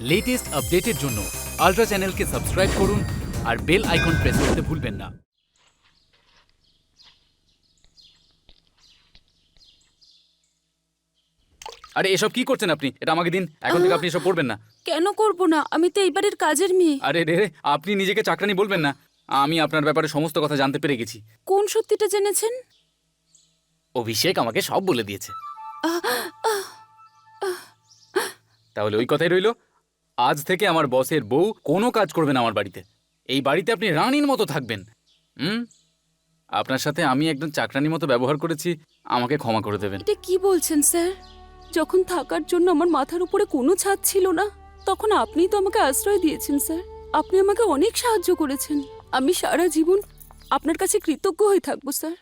Latest আপডেটের জন্য ultra চ্যানেলকে সাবস্ক্রাইব করুন আর বেল আইকন প্রেস করতে ভুলবেন না। আরে এসব কি করছেন আপনি? এটা আমাকে দিন এখন থেকে আপনি এসব পড়বেন না। কেন করব না? আমি তো এই বাড়ির কাজের মেয়ে। আরে রে রে, আপনি নিজেকে চাকরানি বলবেন না। আমি আপনার ব্যাপারে সমস্ত কথা জানতে পেরে গেছি। কোন সত্যিটা জেনেছেন? অভিষেক আমাকে সব বলে দিয়েছে। তাহলে ওই কথাই রইল। আজ থেকে আমার বসের বউ কোনো কাজ করবে না আমার বাড়িতে। এই বাড়িতে আপনি রানীর মতো থাকবেন। হুম? আপনার সাথে আমি একদম চাকরানির মতো ব্যবহার করেছি আমাকে ক্ষমা করে দেবেন। এটা কি বলছেন স্যার? যখন থাকার জন্য আমার মাথার উপরে কোনো ছাদ ছিল না তখন আপনিই তো আমাকে আশ্রয় দিয়েছেন স্যার। আপনি আমাকে অনেক সাহায্য করেছেন। আমি সারা জীবন আপনার কাছে কৃতজ্ঞ হয়ে থাকব স্যার।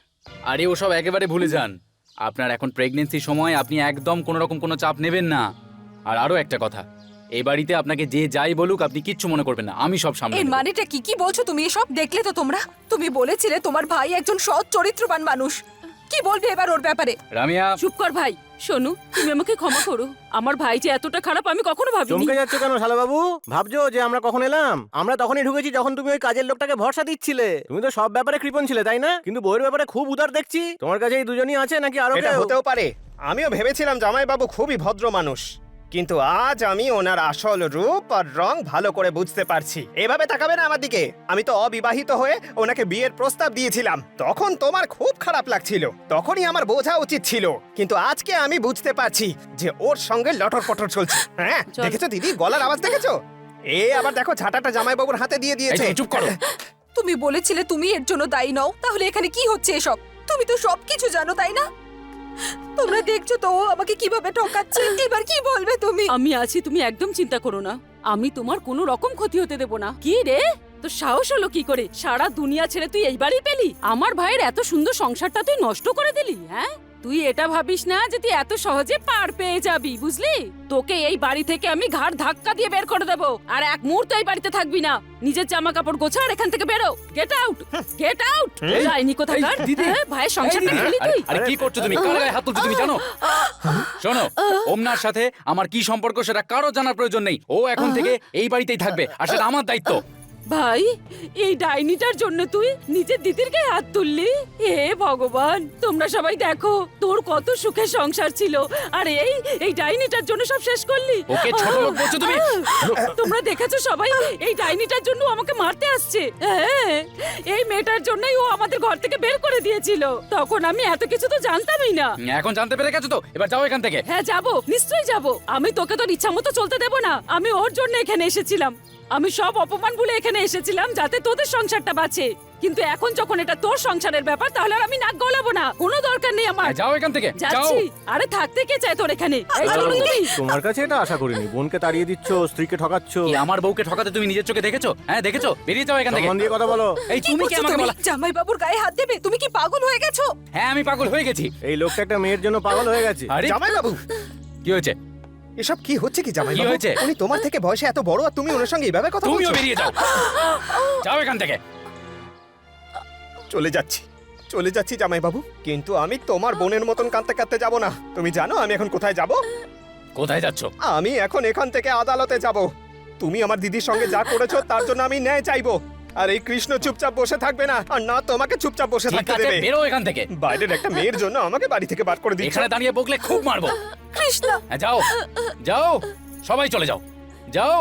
আরে ওসব একেবারে ভুলে যান। আপনার এখন প্রেগনেন্সির সময় আপনি একদম কোনো রকম কোনো চাপ নেবেন না। আর আরও একটা কথা এই বাড়িতে আপনাকে যে যাই বলুক আপনি কিচ্ছু মনে করবেন না। আমি সব সামনে এর মানেটা কি? কি বলছো তুমি? এসব দেখলে তো তোমরা? তুমি বলেছিলে তোমার ভাই একজন সৎ চরিত্রবান মানুষ। কি বলবে এবার ওর ব্যাপারে? রামিয়া! চুপ কর ভাই। শোনু তুমি আমাকে ক্ষমা করো। আমার ভাই যে এতটা খারাপ আমি কখনো ভাবিনি। চমকে যাচ্ছ কেন শালাবাবু? ভাবছ যে আমরা কখন এলাম? আমরা তখনই ঢুকেছি যখন তুমি ওই কাজের লোকটাকে ভরসা দিচ্ছিলে। তুমি তো সব ব্যাপারে কৃপণ ছিলে তাই না? কিন্তু বইয়ের ব্যাপারে খুব উদার দেখছি। তোমার কাছে এই দুজনই আছে নাকি আরও এটা কেউ? হতেও পারে। আমিও ভেবেছিলাম জামাইবাবু খুবই ভদ্র মানুষ। কিন্তু আজ আমি ওনার আসল রূপ আর রং ভালো করে বুঝতে পারছি। এভাবে তাকাবে না আমার দিকে। আমি তো অবিবাহিত হয়ে ওনাকে বিয়ের প্রস্তাব দিয়েছিলাম। তখন তোমার খুব খারাপ লাগছিল। তখনই আমার বোঝা উচিত ছিল। কিন্তু আজকে আমি বুঝতে পারছি যে ওর সঙ্গে লটর পটর চলছে। হ্যাঁ দেখেছ দিদি? গলার আওয়াজ দেখেছ? এ আবার দেখো ঝাঁটাটা জামাইবাবুর হাতে দিয়ে দিয়েছে। চুপ করো। তুমি বলেছিলে তুমি এর জন্য দায়ী নও। তাহলে এখানে কি হচ্ছে এসব? তুমি তো সবকিছু জানো তাই না? তোমরা দেখছ তো আমাকে কীভাবে ঠকাচ্ছে? এবার কি বলবে তুমি? আমি আছি, তুমি একদম চিন্তা করো না। আমি তোমার কোনো রকম ক্ষতি হতে দেব না। কি রে? তো সাহস হলো কি করে? সারা দুনিয়া ছেড়ে তুই এই বাড়ি পেলি? আমার ভাইয়ের এত সুন্দর সংসারটা তুই নষ্ট করে দিলি হ্যাঁ? তুই এটা ভাবিস না যে তুই এত সহজে পার পেয়ে যাবি বুঝলি? তোকে এই বাড়ি থেকে আমি ঘাড় ধাক্কা দিয়ে বের করে দেবো। আর এক মুহূর্ত এই বাড়িতে থাকবি না। নিজের জামা কাপড় গোছা আর এখান থেকে বেরো। গেট আউট গেট আউট যাইনি কোথাকার দিদি। হ্যাঁ, ভাইয়ের সংসারটা খেলি তুই। আরে কি করছ তুমি? কার গায়ে হাত তুলছো তুমি জানো? শোনো ওমনার সাথে আমার কি সম্পর্ক সেটা কারও জানার প্রয়োজন নেই। ও এখন থেকে এই বাড়িতেই থাকবে আর সেটা আমার দায়িত্ব। ভাই এই ডাইনিটার জন্য তুই নিজের দিদির গায়ে হাত তুললি? হে ভগবান তোমরা সবাই দেখো তোর কত সুখের সংসার ছিল। আর এই এই ডাইনিটার জন্য সব শেষ করলি? ওকে ছোট লোক বলছো তুমি? তোমরা দেখেছ সবাই এই ডাইনিটার জন্য আমাকে মারতে আসছে। হ্যাঁ এই মেয়েটার জন্যই ও আমাদের ঘর থেকে বের করে দিয়েছিল। তখন আমি এত কিছু তো জানতামই না। এখন জানতে পেরে গেছো তো? এবার যাও এখান থেকে। হ্যাঁ যাব নিশ্চয়ই যাব। আমি তোকে তোর ইচ্ছা মতো চলতে দেবো না। আমি ওর জন্য এখানে এসেছিলাম। আমি সব অপমান ভুলে এখানে এসেছিলাম যাতে তোদের সংসারটা বাঁচে। কিন্তু এখন যখন এটা তোর সংসারের ব্যাপার তাহলে আর আমি নাক গলাবো না। কোনো দরকার নেই আমার। যাও এখান থেকে যাও। যাচ্ছি। আরে থাকতে কে চায় তোর এখানে? এই চলো তুমি। তোমার কাছে এটা আশা করিনি। বোনকে তাড়িয়ে দিচ্ছ স্ত্রীকে ঠকাচ্ছ। কি আমার বউকে ঠকাতে তুমি নিজের চোখে দেখেছ? হ্যাঁ দেখেছ? বেরিয়ে যাও এখান থেকে। সম্মান দিয়ে কথা বলো। এই তুমি কি আমাকে বলা জামাই বাবুর গায়ে হাত দেবে? তুমি কি পাগল হয়ে গেছো? হ্যাঁ আমি পাগল হয়ে গেছি। এই লোকটা একটা মেয়ের জন্য পাগল হয়ে গেছে। আরে জামাইবাবু! কি হয়েছে? এসব কি হচ্ছে কি জামাই কি হয়েছে? উনি তোমার থেকে বয়সে এত বড় আর তুমি ওনার সঙ্গে এইভাবে কথা তুমিও বলছো? বেরিয়ে যাও। যাও এখান থেকে। চলে যাচ্ছি চলে যাচ্ছি জামাই বাবু কিন্তু আমি তোমার বোনের মতন কাঁদতে কাঁদতে যাব না। তুমি জানো আমি এখন কোথায় যাব? কোথায় যাচ্ছ? আমি এখন এখান থেকে আদালতে যাব। তুমি আমার দিদির সঙ্গে যা করেছ তার জন্য আমি ন্যায় চাইব। আর এই কৃষ্ণ চুপচাপ বসে থাকবে না আর না তোমাকে চুপচাপ বসে ঠিক থাকতে আছে দেবে। বেরো এখান থেকে। বাইরের একটা মেয়ের জন্য আমাকে বাড়ি থেকে বার করে দিচ্ছ। এখানে দাঁড়িয়ে বকলে খুব মারবো। কৃষ্ণ হ্যাঁ যাও যাও সবাই চলে যাও যাও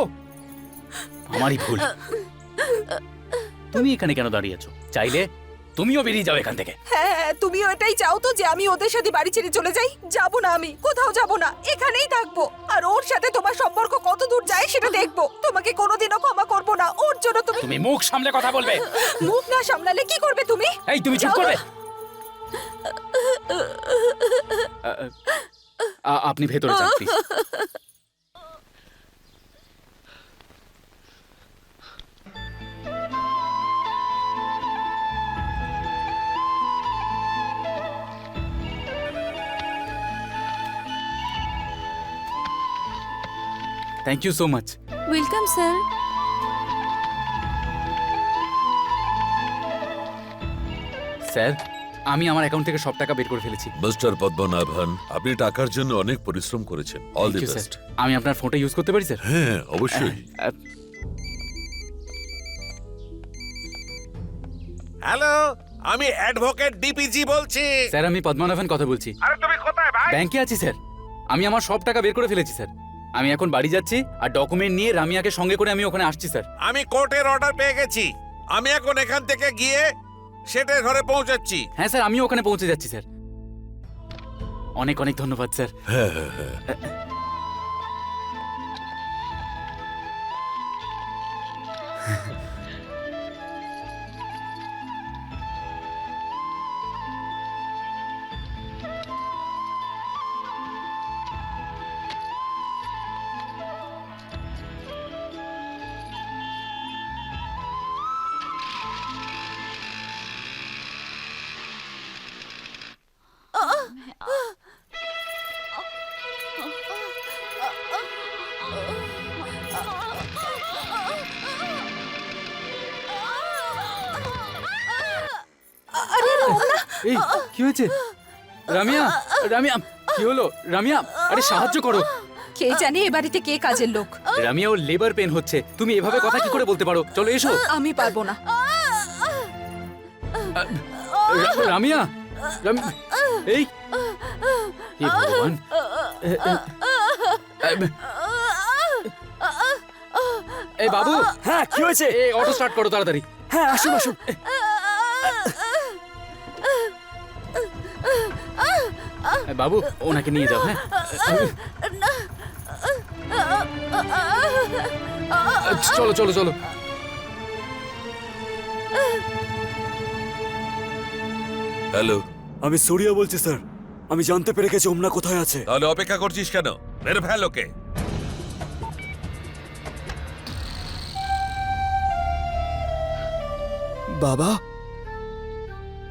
আমারই ভুল তুমি এখানে কেন দাঁড়িয়েছো চাইলে তুমিও বেরিয়ে যাও এখান থেকে হ্যাঁ হ্যাঁ, তুমিও এটাই চাও তো যে আমি ওদের সাথে বাড়ি ছেড়ে চলে যাই যাব না আমি কোথাও যাব না এখানেই থাকব আর ওর সাথে তোমার সম্পর্ক কত দূর যায় সেটা দেখব তোমাকে কোনোদিনও ক্ষমা করব না ওর জন্য তুমি তুমি মুখ সামলে কথা বলবে মুখ না সামলালে কি করবে তুমি এই তুমি চুপ। করবে আপনি ভেতরে যান please thank you so much welcome sir sir আমি আমার অ্যাকাউন্ট থেকে সব টাকা বের করে ফেলেছি। মিস্টার পদ্মনাভন আপনি টাকার জন্য অনেক পরিশ্রম করেছেন। অল দি বেস্ট আমি আপনার ফোনটা ইউজ করতে পারি স্যার হ্যাঁ অবশ্যই। হ্যালো আমি অ্যাডভোকেট ডিপিজি বলছি। স্যার আমি পদ্মনাভন কথা বলছি। আরে তুমি কোথায় ভাই? ব্যাংকে আছি স্যার আমি আমার সব টাকা বের করে ফেলেছি স্যার আমি এখন বাড়ি যাচ্ছি আর ডকুমেন্ট নিয়ে রামিয়াকে সঙ্গে করে আমি ওখানে আসছি স্যার আমি কোর্টের অর্ডার পেয়ে গেছি। আমি এখন এখান থেকে গিয়ে সেটের ঘরে পৌঁছাচ্ছি। হ্যাঁ স্যার আমিও ওখানে পৌঁছে যাচ্ছি স্যার। অনেক অনেক ধন্যবাদ স্যার। হ্যাঁ হ্যাঁ হ্যাঁ। এই কি হয়েছে? রামিয়া রামিয়া কি হলো? রামিয়া আরে সাহায্য করো। কে জানে এ বাড়িতে কে কাজের লোক? রামিয়া ওর লেবার পেন হচ্ছে। তুমি এভাবে কথা কি করে বলতে পারো? চলো এসো। আমি পারব না। রামিয়া রাম- এই হে ভগবান। এই বাবু। হ্যাঁ কি হয়েছে? এই অটো স্টার্ট করো তাড়াতাড়ি। হ্যাঁ আসুন আসুন। বাবু ওনাকে নিয়ে যাও হ্যাঁ। চলো চলো চলো। হ্যালো। আমি সূর্যা বলছি স্যার। আমি জানতে পেরে গেছি ওমনা কোথায় আছে। তাহলে অপেক্ষা করছিস কেন? মেরে ফেল ওকে বাবা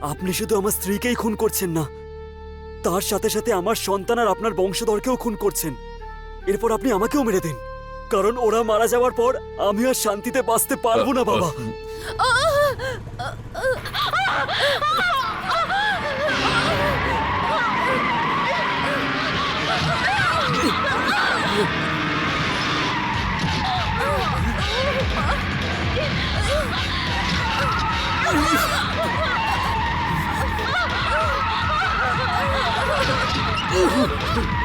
আপনি শুধু আমার স্ত্রীকেই খুন করছেন না তার সাথে সাথে আমার সন্তান আর আপনার বংশধরকেও খুন করছেন এরপর আপনি আমাকেও মেরে দিন কারণ ওরা মারা যাওয়ার পর আমি আর শান্তিতে বাঁচতে পারব না বাবা Oh,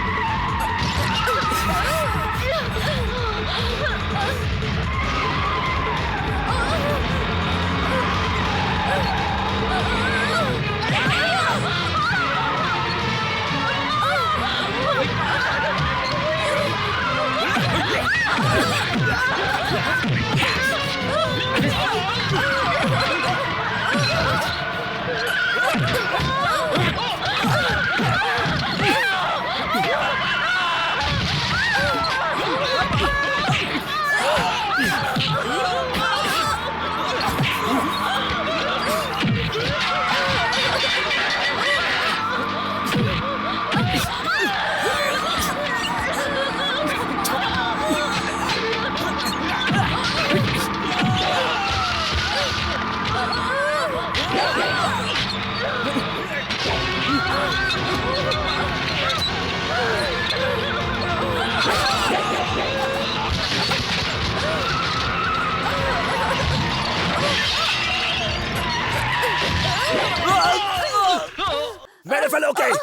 মেরে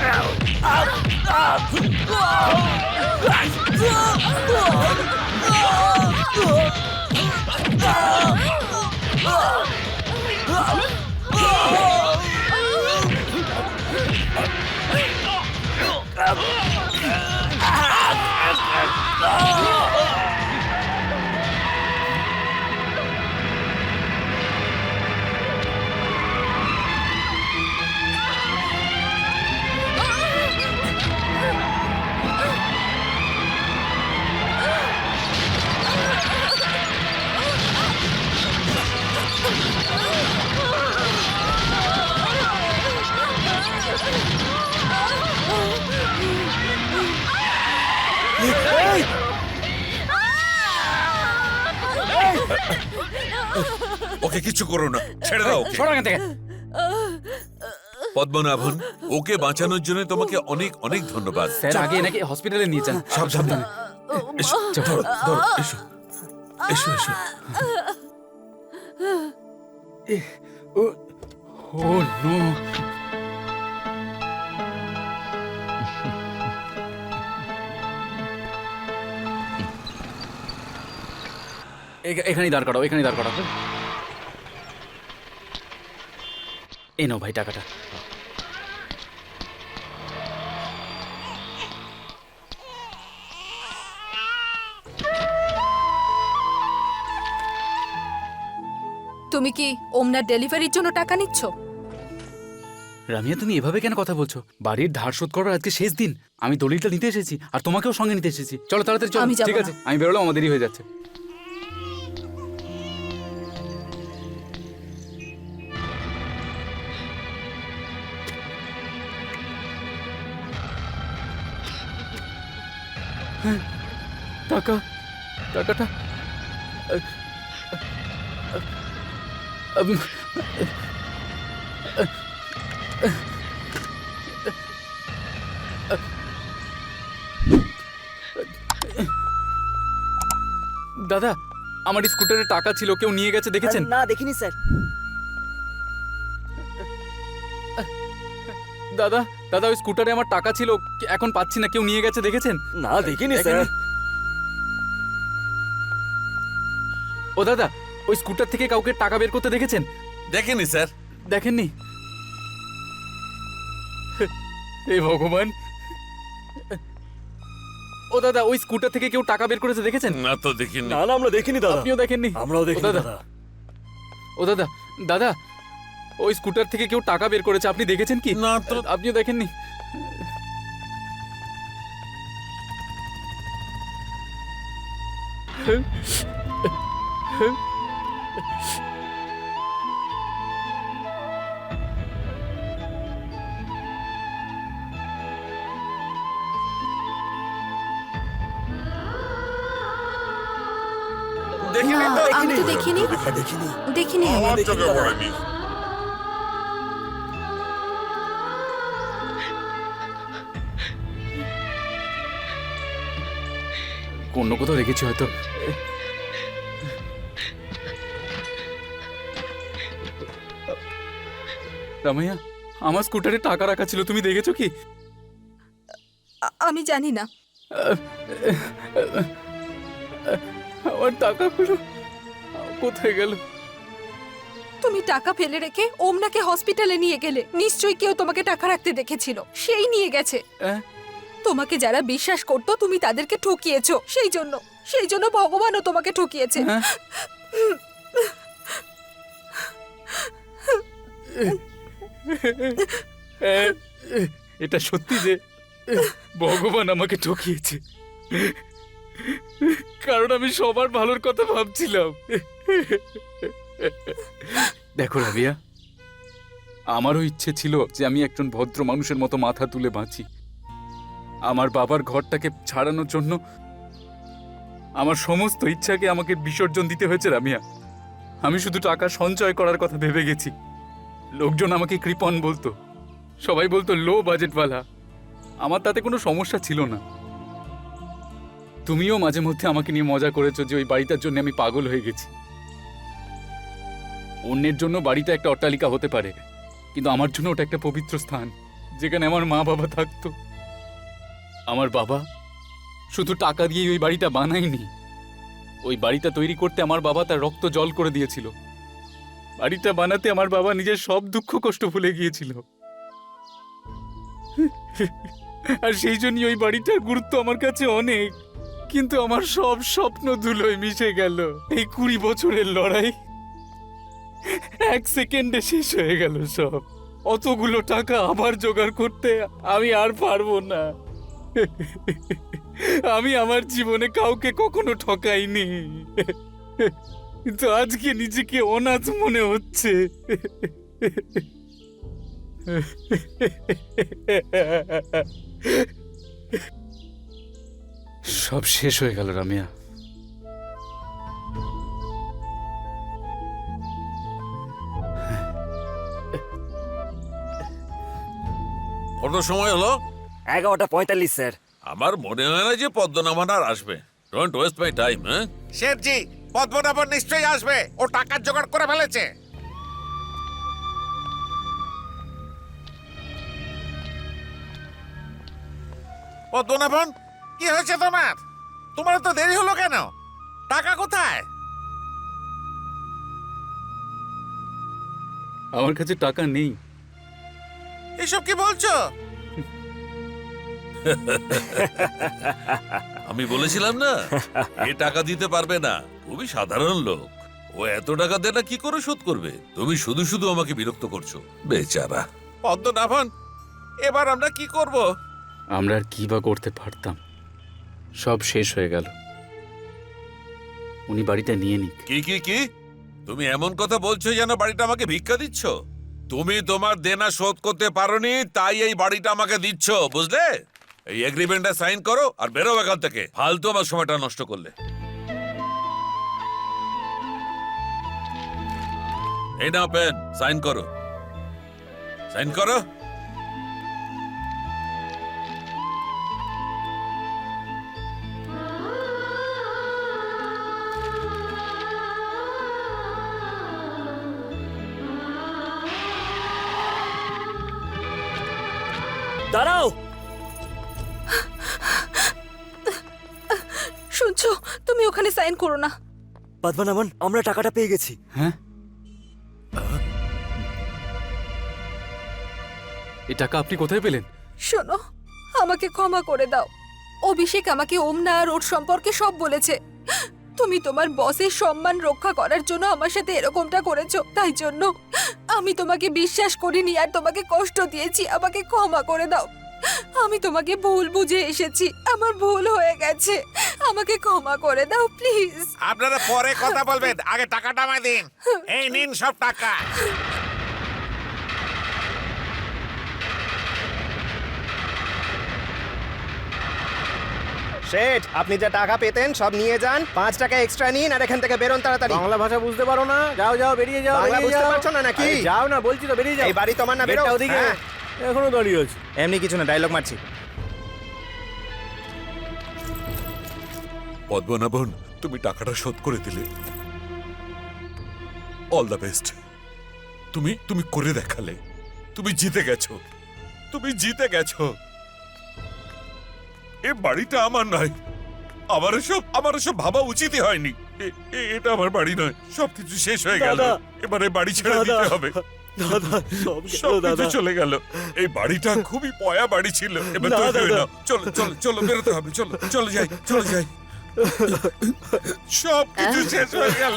ফেলো ওকে কিছু করো না ছেড়ে দাও পদ্মনাভন ওকে বাঁচানোর জন্য তোমাকে অনেক অনেক ধন্যবাদ। স্যার আগে এনাকে হসপিটালে নিয়ে যান। সব সাবধানে। এসো ধরো এখানেই দাঁড় করাও এখানেই দাঁড় করাও। এ নাও ভাই টাকাটা। তুমি কি ওমনার ডেলিভারির জন্য টাকা নিচ্ছ? রামিয়া তুমি এভাবে কেন কথা বলছো? বাড়ির ধার শোধ করার আজকে শেষ দিন। আমি দলিলটা নিতে এসেছি আর তোমাকেও সঙ্গে নিতে এসেছি। চলো তাড়াতাড়ি চলো। আমি ঠিক আছে আমি বেরোলাম আমাদেরই হয়ে যাচ্ছে। টাকা টাকাটা দাদা আমার স্কুটারে টাকা ছিল কেউ নিয়ে গেছে দেখেছেন? না দেখিনি স্যার। দাদা দাদা ওই স্কুটারে আমার টাকা ছিল এখন পাচ্ছি না কেউ নিয়ে গেছে দেখেছেন? না দেখিনি স্যার। ও দাদা ওই স্কুটার থেকে কাউকে টাকা বের করতে দেখেছেন? দেখেনি স্যার। দেখেননি? হে ভগবান। ও দাদা ওই স্কুটার থেকে কেউ টাকা বের করেছে দেখেছেন? না তো দেখিনি। না না আমরা দেখিনি দাদা। আপনিও দেখেননি? আমরাও দেখিনি দাদা। দাদা। ও দাদা দাদা ওই স্কুটার থেকে কেউ টাকা বের করেছে আপনি দেখেছেন কি? না তো আপনিও দেখেননি? দেখিনি তো আমি তো দেখিনি। দেখিনি। দেখিনি আমার চোখে পড়েনি। অন্য কোথাও রেখেছি হয়তো। রামাইয়া আমার স্কুটারে টাকা রাখা ছিল তুমি দেখেছ কি? আমি জানি না। আমার টাকাগুলো কোথায় গেল? তুমি টাকা ফেলে রেখে ওমনাকে হসপিটালে নিয়ে গেলে নিশ্চয়ই কেউ তোমাকে টাকা রাখতে দেখেছিল। সেই নিয়ে গেছে? তোমাকে যারা বিশ্বাস করতো তুমি তাদেরকে ঠকিয়েছো। সেই জন্য সেই জন্য ভগবানও তোমাকে ঠকিয়েছে। হ্যাঁ? এ, এটা সত্যি যে ভগবান আমাকে ঠকিয়েছে। কারণ আমি সবার ভালোর কথা ভাবছিলাম। দেখো রাবিয়া আমারও ইচ্ছে ছিল যে আমি একজন ভদ্র মানুষের মতো মাথা তুলে বাঁচি। আমার বাবার ঘরটাকে ছাড়ানোর জন্য আমার সমস্ত ইচ্ছাকে আমাকে বিসর্জন দিতে হয়েছে রামিয়া আমি শুধু টাকা সঞ্চয় করার কথা ভেবে গেছি। লোকজন আমাকে কৃপণ বলতো। সবাই বলতো, লো বাজেটওয়ালা। আমার তাতে কোনো সমস্যা ছিল না। তুমিও মাঝে মধ্যে আমাকে নিয়ে মজা করেছ যে ওই বাড়িটার জন্য আমি পাগল হয়ে গেছি। অন্যের জন্য বাড়িটা একটা অট্টালিকা হতে পারে, কিন্তু আমার জন্য ওটা একটা পবিত্র স্থান, যেখানে আমার মা বাবা থাকতো। আমার বাবা শুধু টাকা দিয়ে ওই বাড়িটা বানায়নি। ওই বাড়িটা তৈরি করতে আমার বাবা তার রক্ত জল করে দিয়েছিল। বাড়িটা বানাতে আমার বাবা নিজের সব দুঃখ কষ্ট ভুলে গিয়েছিল। আর সেই জন্যই ওই বাড়িটার গুরুত্ব আমার কাছে অনেক। কিন্তু আমার সব স্বপ্ন ধুলোয় মিশে গেল। এই কুড়ি বছরের লড়াই। এক সেকেন্ডে শেষ হয়ে গেল সব। অতগুলো টাকা আবার জোগাড় করতে আমি আর পারব না। আমি আমার জীবনে কাউকে কখনো ঠকাইনি। কিন্তু আজকে নিজেকে অনাথ মনে হচ্ছে। সব শেষ হয়ে গেল রামিয়া। কত সময় হলো? এগারোটা পঁয়তাল্লিশ স্যার। আমার মনে হয় না যে পদ্মনাভা আর আসবে। ডোন্ট ওয়েস্ট মাই টাইম হ্যাঁ? শেঠজি পদ্মনাভন নিশ্চয়ই আসবে। ও টাকার জোগাড় করে ফেলেছে। পদ্মনাভন কি হয়েছে তোমার? তোমার তো দেরি হলো কেন? টাকা কোথায়? আমার কাছে টাকা নেই। এসব কি বলছো? আমি বলেছিলাম না? এ টাকা দিতে পারবে না। খুবই সাধারণ লোক। ও এত টাকা দেয় না কি করে শোধ করবে? তুমি শুধু শুধু আমাকে বিরক্ত করছ। বেচারা। পদ্মনাভন এবার আমরা কি করব? আমরা আর কি বা করতে পারতাম? সব শেষ হয়ে গেল। উনি বাড়িটা নিয়ে নিক। কি কি কি? তুমি এমন কথা বলছো যেন বাড়িটা আমাকে ভিক্ষা দিচ্ছ? তুমি তোমার দেনা শোধ করতে পারোনি তাই এই বাড়িটা আমাকে দিচ্ছ বুঝলে? এই এগ্রিমেন্টে সাইন করো আর বেরো এখান থেকে। ফালতু আমার সময়টা নষ্ট করলে। এই না পেন সাইন করো। সাইন করো। দাঁড়াও সাইন করো না। পদ্মনাভন আমরা টাকাটা পেয়ে গেছি। হ্যাঁ? এই টাকা আপনি কোথায় পেলেন? শোনো আমাকে ক্ষমা করে দাও। অভিষেক আমাকে ওমনা আর ওর সম্পর্কে সব বলেছে। তুমি তোমার বসের সম্মান রক্ষা করার জন্য আমার সাথে এরকমটা করেছ তাই জন্য আমি তোমাকে বিশ্বাস করিনি আর তোমাকে কষ্ট দিয়েছি আমাকে ক্ষমা করে দাও। আমি তোমাকে ভুল বুঝে এসেছি আমার ভুল হয়ে গেছে। আমাকে ক্ষমা করে দাও প্লিজ। আপনারা পরে কথা বলবেন। আগে টাকাটা আমায় দিন। এই নিন সব টাকা। শেঠ আপনি যে টাকা পেতেন সব নিয়ে যান। পাঁচ টাকা এক্সট্রা নিন আর এখান থেকে বেরোন তাড়াতাড়ি। বাংলা ভাষা বুঝতে পারো না? যাও যাও বেরিয়ে যাও বাংলা বুঝতে পারছ না নাকি? যাও না বলছি তো বেরিয়ে যাও। এই বাড়ি তোমার না বেরো। ওদিকে। হ্যাঁ। এখনও দাঁড়িয়ে আছে। এমনি কিছু না ডায়লগ মারছি। পদ্মনাভন তুমি টাকাটা শোধ করে দিলে। অল দ্য বেস্ট তুমি তুমি করে দেখালে। তুমি জিতে গেছো। তুমি জিতে গেছো। এ বাড়িটা আমার নয়। আমার সব আমার সব ভাবা উচিতই হয়নি। এটা আমার বাড়ি নয়। সবকিছু শেষ হয়ে গেল। এবারে বাড়ি ছেড়ে দিতে হবে। সব সব চলে গেল। এই বাড়িটা খুবই পয়া বাড়ি ছিল। এবার। চলো চলো চলো বেরোতে হবে। চলো চলো যাই চলো যাই। সব কিছু শেষ হয়ে গেল।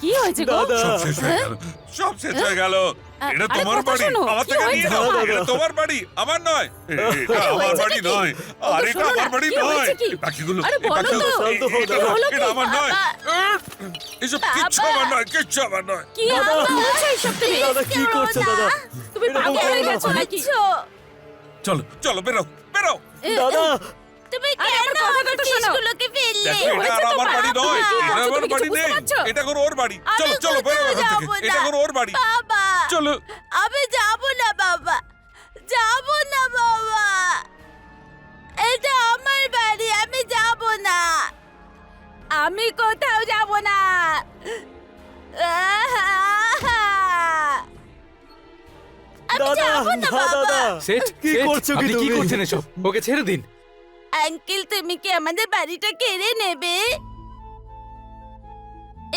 কি হয়েছে গো? সব শেষ হয়ে গেল। সব শেষ হয়ে গেল। এটা তোমার বাড়ি। আমার থেকে নিয়ে নাও এটা তোমার বাড়ি আমার নয়। এটা আমার বাড়ি নয়। আর এটা আমার বাড়ি নয়। এটা- আমার নয়। এসব কিচ্ছু আমার নয় কিচ্ছু আমার নয়। কি হচ্ছে তুমি? দাদা কি করছ দাদা? তুমি পাগল হয়ে গেছো নাকি? চলো চলো বেরো বেরো। দাদা তুমি কেন কথাটা শোনো। এটা আমার বাড়ি নয়। এটা আমার বাড়ি নেই। এটা কোনো ওর বাড়ি। চলো চলো বেরো এখান থেকে। এটা কোনো ওর বাড়ি। বাবা চলো। আমি যাব না বাবা। যাব না বাবা। এটা আমার বাড়ি আমি যাব না। আমি কোথাও যাব না। দাদা দাদা। সেট কি করছ কি করছেন এসব? ওকে ছেড়ে দিন। আঙ্কেল তুমি কি আমাদের বাড়িটা কেড়ে নেবে?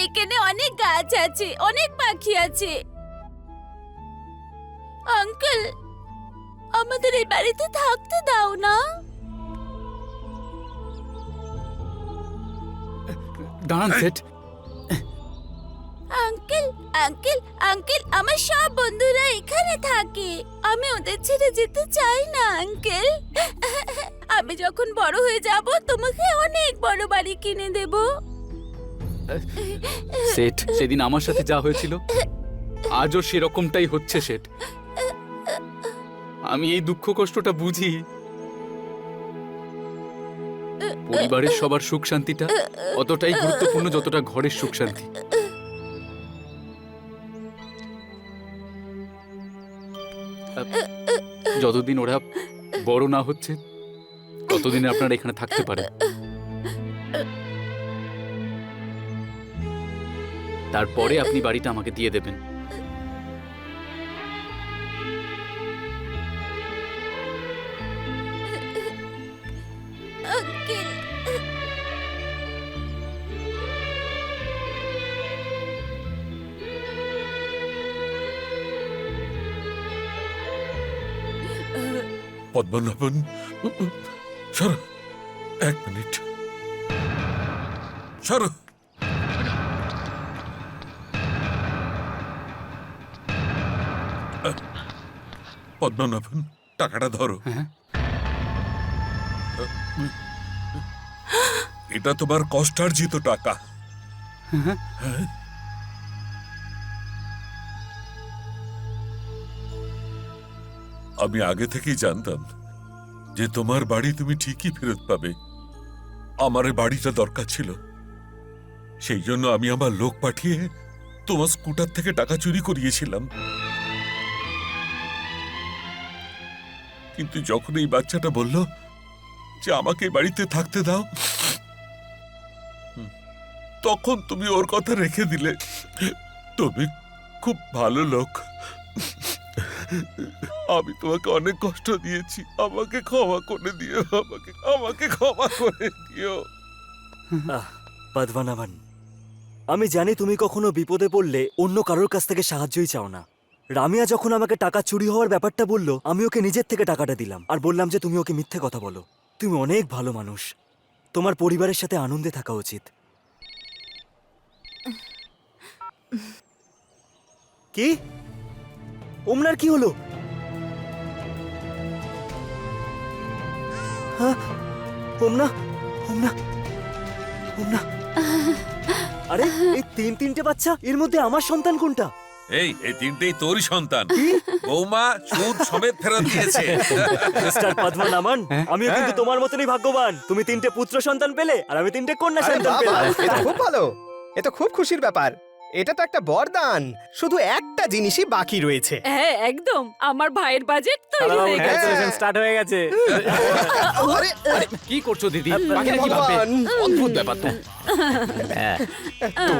এখানে অনেক গাছ আছে অনেক পাখি আছে। আঙ্কেল আমাদের এই বাড়িতে থাকতে দাও না। দাঁড়ান সেট। আঙ্কেল আঙ্কেল আঙ্কেল, আমার সব বন্ধুরা এখানে থাকে। আমি ওদের ছেড়ে যেতে চাই না, আঙ্কেল। আমি যখন বড় হয়ে যাব, তোমাকে অনেক বড় বাড়ি কিনে দেব। সেট সেদিন আমার সাথে যা হয়েছিল, আজও সেরকমটাই হচ্ছে সেট আমি এই দুঃখ কষ্টটা বুঝি। পরিবারের সবার সুখ শান্তিটা অতটাই গুরুত্বপূর্ণ যতটা ঘরের সুখ শান্তি। যতদিন ওরা বড় না হচ্ছে, ততদিন আপনারা এখানে থাকতে পারে তারপরে আপনি বাড়িটা আমাকে দিয়ে দেবেন। পদ্মনাভন। সরো এক মিনিট। সরো। পদ্মনাভন টাকাটা ধরো। হ্যাঁ। এটা তোমার কষ্টার্জিত টাকা। হ্যাঁ? আমি আগে থেকেই জানতাম যে তোমার বাড়ি তুমি ঠিকই ফেরত পাবে। আমার বাড়িটা দরকার ছিল। সেই জন্য আমি আমার লোক পাঠিয়ে তোমার স্কুটার থেকে টাকা চুরি করিয়েছিলাম। কিন্তু যখন এই বাচ্চাটা বলল যে আমাকে বাড়িতে থাকতে দাও তখন তুমি ওর কথা রেখে দিলে। তুমি খুব ভালো লোক। আমি তোমাকে অনেক কষ্ট দিয়েছি। আমাকে ক্ষমা করে দিও, আমাকে আমাকে ক্ষমা করে দিও। পদ্মনাভন, আমি জানি তুমি কখনো বিপদে পড়লে অন্য কারোর কাছ থেকে সাহায্যই চাও না। রামিয়া যখন আমাকে টাকা চুরি হওয়ার ব্যাপারটা বলল, আমি ওকে নিজের থেকে টাকাটা দিলাম আর বললাম যে তুমি ওকে মিথ্যে কথা বলো। তুমি অনেক ভালো মানুষ। তোমার পরিবারের সাথে আনন্দে থাকা উচিত। কি? ওমনার কি হলো? হ্যাঁ? ওমনা ওমনা ওমনা আরে এই তিন তিনটে বাচ্চা এর মধ্যে আমার সন্তান কোনটা? এই এই তিনটেই তোরই সন্তান। বৌমা চুর সমেত ফেরত দিয়েছে। মিস্টার পদ্মনামন আমিও কিন্তু তোমার মতনই ভাগ্যবান। তুমি তিনটে পুত্র সন্তান পেলে আর আমি তিনটে কন্যা সন্তান পেলাম। এটা খুব ভালো। এ তো খুব খুশির ব্যাপার। এটা তো একটা বরদান। শুধু একটা জিনিসই বাকি রয়েছে। হ্যাঁ একদম। আমার ভাইয়ের বাজেট তৈরি হয়ে গেছে। স্টার্ট হয়ে গেছে। আরে, আরে, কি করছ দিদি? বাকিরা কি ভাববে? ভগবান। অদ্ভুত ব্যাপার তো। তো